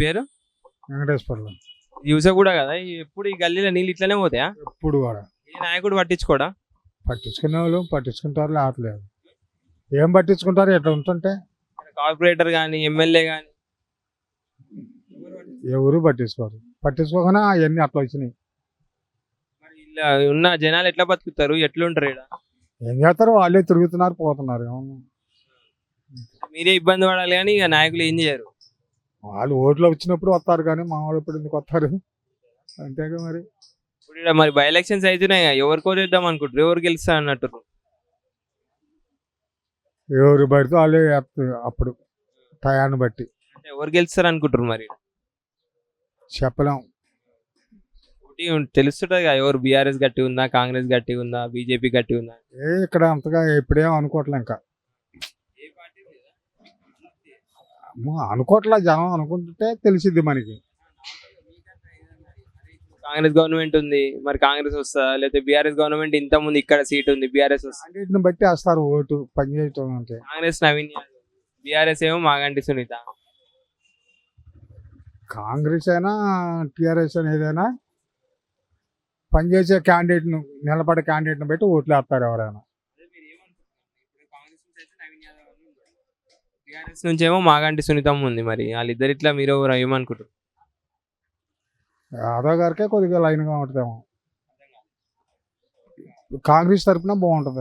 పేరు? వెంకటేశ్వర్లు. యూస కూడా కదా? ఈ- ఎప్పుడు ఈ గల్లీలో నీళ్ళు ఇట్లనే పోతాయా? ఎప్పుడు కూడా. ఏ నాయకుడు పట్టించుకోడా? పట్టించుకునే వాళ్ళు పట్టించుకుంటారు లేవట్లేదు ఏం పట్టించుకుంటారు ఎట్లా ఉంటుంటే? కార్పొరేటర్ కానీ ఎమ్మెల్యే కానీ ఎవరు పట్టించుకోరు. పట్టించుకోకుండా అవన్నీ అట్లా వచ్చినాయి. మరి ఇలా ఉన్న జనాలు ఎట్లా బతుకుతారు? ఎట్లుంటారు ఈడ? ఏం చేస్తారు? వాళ్ళే తిరుగుతున్నారు పోతున్నారు. ఏమన్నా మీరే ఇబ్బంది పడాలి కానీ ఇక నాయకులు ఏం చేయరు. వాళ్ళు ఓట్లు వచ్చినప్పుడు వస్తారు కానీ మా వాళ్ళు ఇప్పుడు ఎందుకు వస్తారు? అంతేగా మరి. ఇప్పుడు ఈడ మరి బై ఎలక్షన్స్ అవుతున్నాయి ఎవరు కోరేద్దాం అనుకుంటారు ఎవరు గెలుస్తా అన్నట్టు? ఎవరు పడితే వాళ్ళే వేస్తారు అప్పుడు టయాన్ని బట్టి. అంటే ఎవరు గెలుస్తారు అనుకుంటారు మరి? చెప్పలేం. ఒకటి తెలుస్తుంటది కదా ఎవరు బీఆర్ఎస్ గట్టి ఉందా కాంగ్రెస్ గట్టి ఉందా బీజేపీ గట్టి ఉందా? ఏ ఇక్కడ అంతగా ఎప్పుడేం అనుకోవట్లే ఇంకా. అమ్మో, అనుకోవట్లే జనం అనుకుంటుంటే తెలిసిద్ది మనకి. కాంగ్రెస్ గవర్నమెంట్ ఉంది మరి కాంగ్రెస్ వస్తుందా లేకపోతే బీఆర్ఎస్ గవర్నమెంట్ ఇంత ముందు ఇక్కడ సీట్ ఉంది బీఆర్ఎస్ వస్తుంది బట్టి వేస్తారు ఓటు పని చేయటం అంటే కాంగ్రెస్ నవీన్ బీఆర్ఎస్ ఏమో మాగంటి సునీత. కాంగ్రెస్ అయినా టీఆర్ఎస్ అయినా ఏదైనా పనిచేసే క్యాండిడేట్ను నిలబడే క్యాండిడేట్ని బట్టి ఓట్లు వేస్తారు ఎవరైనా. బీఆర్ఎస్ నుంచేమో మాగంటి సునీతం ఉంది మరి. వాళ్ళిద్దరు ఇట్లా మీరు ఎవరు ఏమనుకుంటారు యాదవ్ గారికే కొద్దిగా లైన్గా ఉంటుందేమో. కాంగ్రెస్ తరఫున బాగుంటుంది